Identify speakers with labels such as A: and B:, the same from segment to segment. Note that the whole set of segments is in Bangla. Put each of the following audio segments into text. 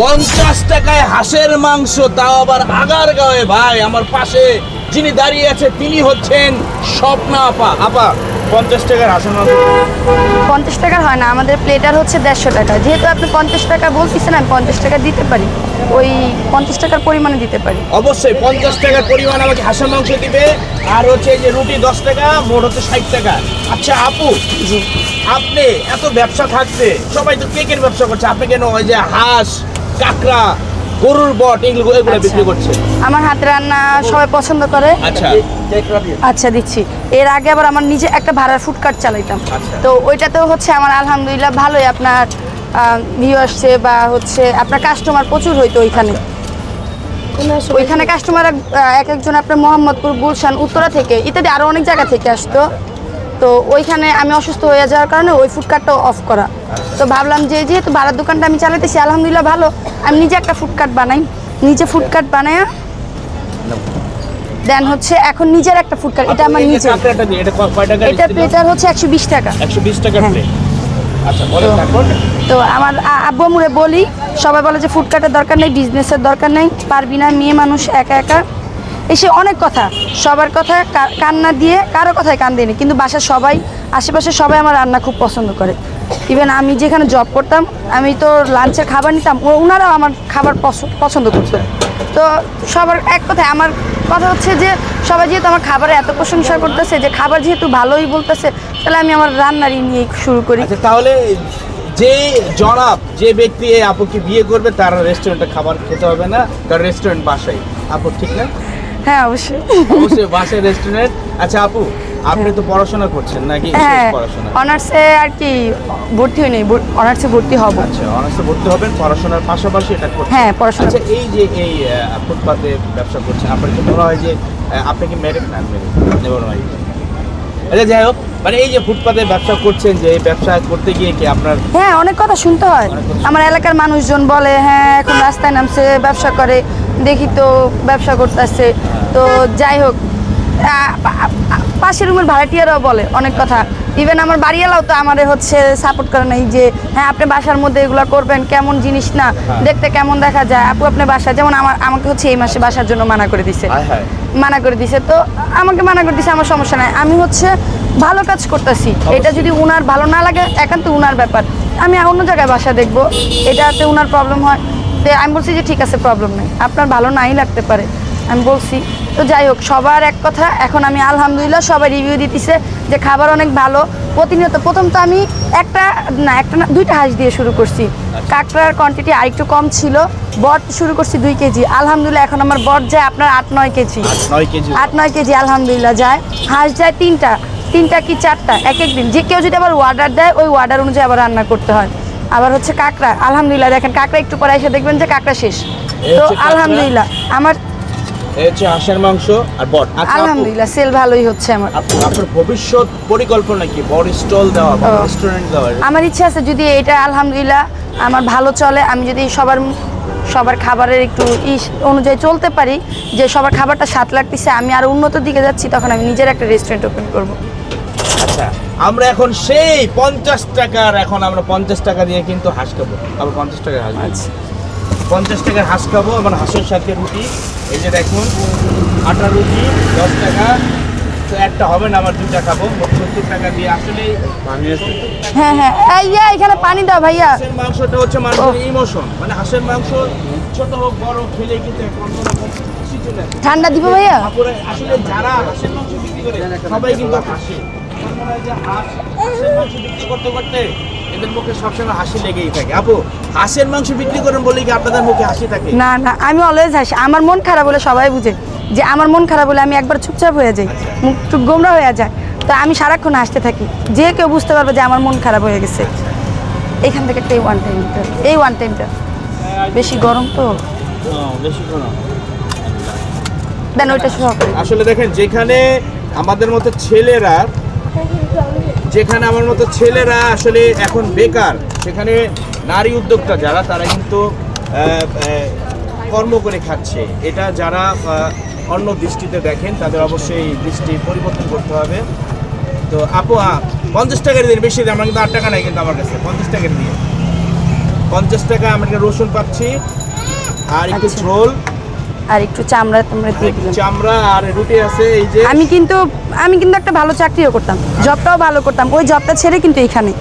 A: পঞ্চাশ টাকায় হাঁসের মাংস তাও আবার আগার গায়ে ভাই আমার পাশে যিনি দাঁড়িয়ে আছে তিনি হচ্ছেন স্বপ্না আপা। আপা পঞ্চাশ টাকার হাঁসের মাংস।
B: পঞ্চাশ টাকার হয় না আমাদের প্লেটার হচ্ছে দেড়শো টাকা। যেহেতু আপনি পঞ্চাশ টাকা বলতেছেন আমি পঞ্চাশ টাকা দিতে পারি। ওই পঞ্চাশ টাকার পরিমাণে দিতে পারি।
A: অবশ্যই পঞ্চাশ টাকার পরিমাণ আমাকে হাঁসের মাংস দিবে। আর হচ্ছে যে রুটি দশ টাকা মোট হচ্ছে ষাট টাকা। আচ্ছা আপু
B: জি।
A: আপনি এত ব্যবসা থাকতে সবাই তো কেকের ব্যবসা করছে আপনি কেন ওই যে হাঁস কাঁকড়া গরুর বট এগুলো এগুলো
B: আচ্ছা।
A: বিক্রি করছেন
B: আমার হাতে রান্না সবাই পছন্দ করে।
A: আচ্ছা।
B: আচ্ছা দিচ্ছি। এর আগে আবার আমার নিজে একটা ভাড়ার ফুডকার্ট চালাইতাম।
A: আচ্ছা।
B: তো ওইটাতেও হচ্ছে আমার আলহামদুলিল্লাহ ভালোই আপনার ভিউ আসছে বা হচ্ছে আপনার কাস্টমার প্রচুর হইতো ওইখানে। ওইখানে কাস্টমার এক একজন আপনার মোহাম্মদপুর গুলশান উত্তরা থেকে ইত্যাদি আরও অনেক জায়গা থেকে আসতো। তো ওইখানে আমি অসুস্থ হয়ে যাওয়ার কারণে ওই ফুডকার্টটাও অফ করা। তো ভাবলাম যে যেহেতু ভাড়ার দোকানটা আমি চালাইতেছি আলহামদুলিল্লাহ ভালো। আমি নিজে একটা ফুডকার্ট বানাই। নিজে ফুডকার্ট বানায় দেন হচ্ছে এখন নিজের একটা ফুডকার্ট এটা আমার নিজের।
A: এটা টাকা
B: প্লেটার হচ্ছে একশো বিশ টাকা।
A: একশো বিশ টাকার
B: হ্যাঁ।
A: আচ্ছা
B: তো- আমার আব্বু আম্মুরে বলি সবাই বলে যে ফুডকার্টের দরকার নেই বিজনেসের দরকার নেই পারবি না মেয়ে মানুষ একা একা। এসে অনেক কথা। সবার কথা কান্না দিয়ে কারও কথায় কান দিইনি কিন্তু বাসার সবাই আশেপাশে সবাই আমার রান্না খুব পছন্দ করে। ইভেন আমি যেখানে জব করতাম, আমি তো লাঞ্চের খাবার নিতাম ওনারাও আমার খাবার পছ- পছন্দ করতো। তো সবার এক কথায় আমার কথা হচ্ছে যে, সবাই যেহেতু আমার খাবারে এত প্রশংসা করতেছে যে, খাবার যেহেতু ভালোই বলতেছে, তাহলে আমি আমার রান্নারই নিয়ে শুরু করি।
A: আচ্ছা তাহলে যে জনাব, যে ব্যক্তি এই আপুকে বিয়ে করবে, তার রেস্টুরেন্টে খাবার খেতে হবে না, তার রেস্টুরেন্ট বাসায়। আপু ঠিক না?
B: হ্যাঁ অবশ্যই।
A: অবশ্যই বাসায় রেস্টুরেন্ট আচ্ছা আপু আপনি তো পড়াশোনা করছেন নাকি
B: হ্যাঁ
A: পড়াশোনা?
B: অনার্সে আর কি ভর্তি হয়নি অনার্সে ভর্তি হব।
A: আচ্ছা অনার্সে ভর্তি হবেন পড়াশোনার পাশাপাশি এটা করছেন।
B: হ্যাঁ পড়াশোনা।
A: আচ্ছা এই যে এই ফুটপাতে ব্যবসা করছেন আপনার কি মনে হয় যে আপনি কি ম্যারিড না নেবার নয় আচ্ছা যাই হোক মানে এই যে ফুটপাতে ব্যবসা করছেন যে এই ব্যবসা করতে গিয়ে কি আপনার
B: হ্যাঁ অনেক কথা শুনতে হয়। আমার এলাকার মানুষজন বলে হ্যাঁ এখন রাস্তায় নামছে ব্যবসা করে। দেখি তো ব্যবসা করতেছে। তো যাই হোক পাশের রুমের ভাড়াটিয়ারাও বলে অনেক কথা। ইভেন আমার বাড়িওয়ালাও তো আমারে হচ্ছে সাপোর্ট করে নাই যে হ্যাঁ আপনি বাসার মধ্যে এগুলো করবেন কেমন জিনিস না?
A: হ্যাঁ।
B: দেখতে কেমন দেখা যায়? আপু আপনি বাসা যেমন আমার আমাকে হচ্ছে এই মাসে বাসার জন্য মানা করে দিছে। মানা করে দিছে। তো আমাকে মানা করে দিছে আমার সমস্যা নাই। আমি হচ্ছে ভালো কাজ করতেছি। এটা যদি উনার ভালো না লাগে একান্ত উনার ব্যাপার। আমি অন্য জায়গায় বাসা দেখব। এটাতে উনার প্রবলেম হয়। তো আমি বলছি যে ঠিক আছে প্রবলেম নেই। আপনার ভালো নাই লাগতে পারে। আমি বলছি তো যাই হোক সবার এক কথা এখন আমি আলহামদুলিল্লাহ সবাই রিভিউ দিতেছে যে খাবার অনেক ভালো। প্রতিনিয়ত প্রথম তো আমি একটা না একটা না দুইটা হাঁস দিয়ে শুরু করছি। কাঁকড়ার কোয়ান্টিটি আরেকটু কম ছিল। বট শুরু করছি দুই কেজি। আলহামদুলিল্লাহ এখন আমার বট যায় আপনার আট নয় কেজি।
A: আট নয় কেজি।
B: আলহামদুলিল্লাহ যায়। হাঁস যায় তিনটা। তিনটা কি চারটা? এক এক দিন। যে কেউ যদি আবার অর্ডার দেয় ওই অর্ডার অনুযায়ী আবার রান্না করতে হয়। আবার হচ্ছে কাঁকড়া আলহামদুলিল্লাহ দেখেন কাঁকড়া একটু পরে এসে দেখবেন যে কাঁকড়া শেষ। তো আলহামদুলিল্লাহ আমার
A: এই হচ্ছে হাঁসের মাংস আর বট। আচ্ছা
B: আলহামদুলিল্লাহ সেল ভালোই হচ্ছে আমার।
A: আপনার ভবিষ্যৎ পরিকল্পনা কি? বড় স্টল দেওয়া রেস্টুরেন্ট দেওয়া
B: আমার ইচ্ছা আছে যদি এটা আলহামদুলিল্লাহ আমার ভালো চলে আমি যদি সবার সবার খাবারের একটু ইস অনুযায়ী চলতে পারি যে সবার খাবারটা স্বাদ লাগতেছে আমি আরও উন্নত দিকে যাচ্ছি তখন আমি নিজের একটা রেস্টুরেন্ট ওপেন করব।
A: আচ্ছা। আমরা এখন সেই পঞ্চাশ টাকার এখন আমরা পঞ্চাশ টাকা দিয়ে কিন্তু হাঁস খাব। আবার পঞ্চাশ টাকার হাঁস
B: আচ্ছা।
A: পঞ্চাশ টাকার হাঁস খাব এবং হাঁসের সাথে রুটি। এই যে দেখুন আটা রুটি দশ টাকা। তো একটা হবে না আমার দুটা খাব। মোট সত্তর টাকা দিয়ে আসলে
B: হ্যাঁ হ্যাঁ। এই ইয়া, এখানে পানি দাও ভাইয়া।
A: হাঁসের মাংসটা হচ্ছে মানুষের ইমোশন। মানে হাঁসের মাংস ছোট হোক বড় খেলে কিন্তু অন্যরকম।
B: ঠান্ডা দিব ভাইয়া?
A: আসলে যারা হাঁসের মাংস বিক্রি করে সবাই কিন্তু হাসে আমার হয় যে হাঁস হাঁসের মাংস বিক্রি করতে করতে এদের মুখে সবসময় হাসি লেগেই থাকে। আপু হাঁসের মাংস বিক্রি করেন বলে কি আপনাদের মুখে হাসি থাকে?
B: না না আমি অলওয়েজ হাসি। আমার মন খারাপ হলে সবাই বুঝে যে আমার মন খারাপ হলে আমি একবার চুপচাপ হয়ে যাই মুখ টুক গোমরা হয়ে যায়। তো আমি সারাক্ষণ হাসতে থাকি। যে কেউ বুঝতে পারবে যে আমার মন খারাপ হয়ে গেছে। এখান থেকে একটা এই ওয়ান টাইমটা এই ওয়ান টাইমটা বেশি গরম তো।
A: বেশি কোনো
B: দেন ওইটা।
A: আসলে দেখেন যেখানে আমাদের মতো ছেলেরা যেখানে আমার মতো ছেলেরা আসলে এখন বেকার সেখানে নারী উদ্যোক্তা যারা তারা কিন্তু কর্ম করে খাচ্ছে। এটা যারা অন্য দৃষ্টিতে দেখেন তাদের অবশ্যই দৃষ্টি পরিবর্তন করতে হবে। তো আপু পঞ্চাশ টাকার দিন বেশি দিন আমার কিন্তু আট টাকা নাই কিন্তু আমার কাছে পঞ্চাশ টাকার দিয়ে পঞ্চাশ টাকা আমরা রসুন পাচ্ছি আর একটু
B: আচ্ছা।
A: ঝোল
B: আর একটু চামড়া তোমরা দিয়ে দিলাম
A: চামড়া আর রুটি আছে এই যে
B: আমি কিন্তু আমি কিন্তু একটা ভালো চাকরিও করতাম জবটাও ভালো করতাম ওই জবটা ছেড়ে কিন্তু এখানে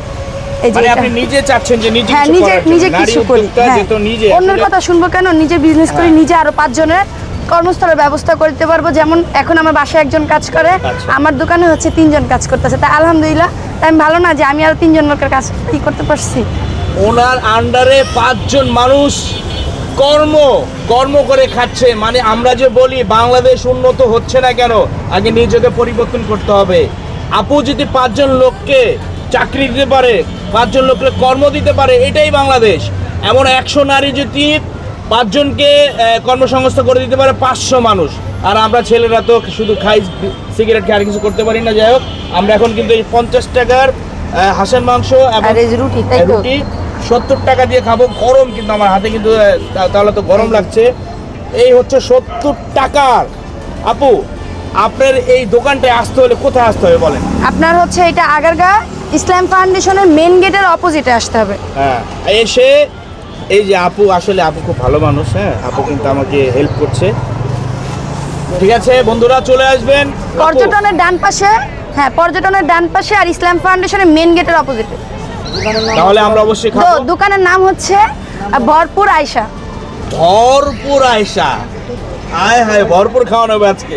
B: এই যে
A: মানে আপনি নিজে চাচ্ছেন যে নিজে
B: হ্যাঁ নিজে নিজে কিছু করি হ্যাঁ। অন্যের কথা শুনব কেন? নিজে বিজনেস করি
A: হ্যাঁ।
B: নিজে আরও পাঁচজনের কর্মস্থলের ব্যবস্থা করতে পারব। যেমন এখন আমার বাসায় একজন কাজ করে
A: আচ্ছা।
B: আমার দোকানে হচ্ছে তিনজন কাজ করতেছে। তা আলহামদুলিল্লাহ তাই আমি ভালো না যে আমি আরও তিনজন লোকের কাজ কি করতে পারছি?
A: ওনার আন্ডারে পাঁচজন মানুষ কর্ম কর্ম করে খাচ্ছে মানে আমরা যে বলি বাংলাদেশ উন্নত হচ্ছে না কেন আগে নিজেকে পরিবর্তন করতে হবে। আপু যদি পাঁচজন লোককে চাকরি দিতে পারে পাঁচজন লোককে কর্ম দিতে পারে এটাই বাংলাদেশ। এমন একশো নারী যদি পাঁচজনকে আহ, কর্মসংস্থান করে দিতে পারে পাঁচশো মানুষ। আর আমরা ছেলেরা তো শুধু খাই সিগারেট খাই আর কিছু করতে পারি না যাই হোক। আমরা এখন কিন্তু এই পঞ্চাশ টাকার হাঁসের মাংস এবং
B: রুটি
A: সত্তর টাকা দিয়ে খাব গরম কিন্তু আমার হাতে কিন্তু তাহলে তো গরম লাগছে। এই হচ্ছে সত্তর টাকার। আপু আপনার এই দোকানটায় আসতে হলে কোথায় আসতে হবে বলেন?
B: আপনার হচ্ছে এটা আগারগা ইসলাম ফাউন্ডেশনের মেন গেটের অপোজিটে আসতে হবে।
A: হ্যাঁ এসে এই যে আপু আসলে আপু খুব ভালো মানুষ হ্যাঁ? আপু কিন্তু আমাকে হেল্প করছে। ঠিক আছে বন্ধুরা চলে আসবেন।
B: পর্যটনের ডান পাশে হ্যাঁ পর্যটনের ডান পাশে আর ইসলাম ফাউন্ডেশনের মেন গেটের অপোজিটে।
A: তাহলে আমরা অবশ্যই খাব।
B: দোকানের নাম হচ্ছে ভরপুর আয়শা।
A: ভরপুর আয়শা। আয় হায় ভরপুর খাওয়ানো হবে আজকে।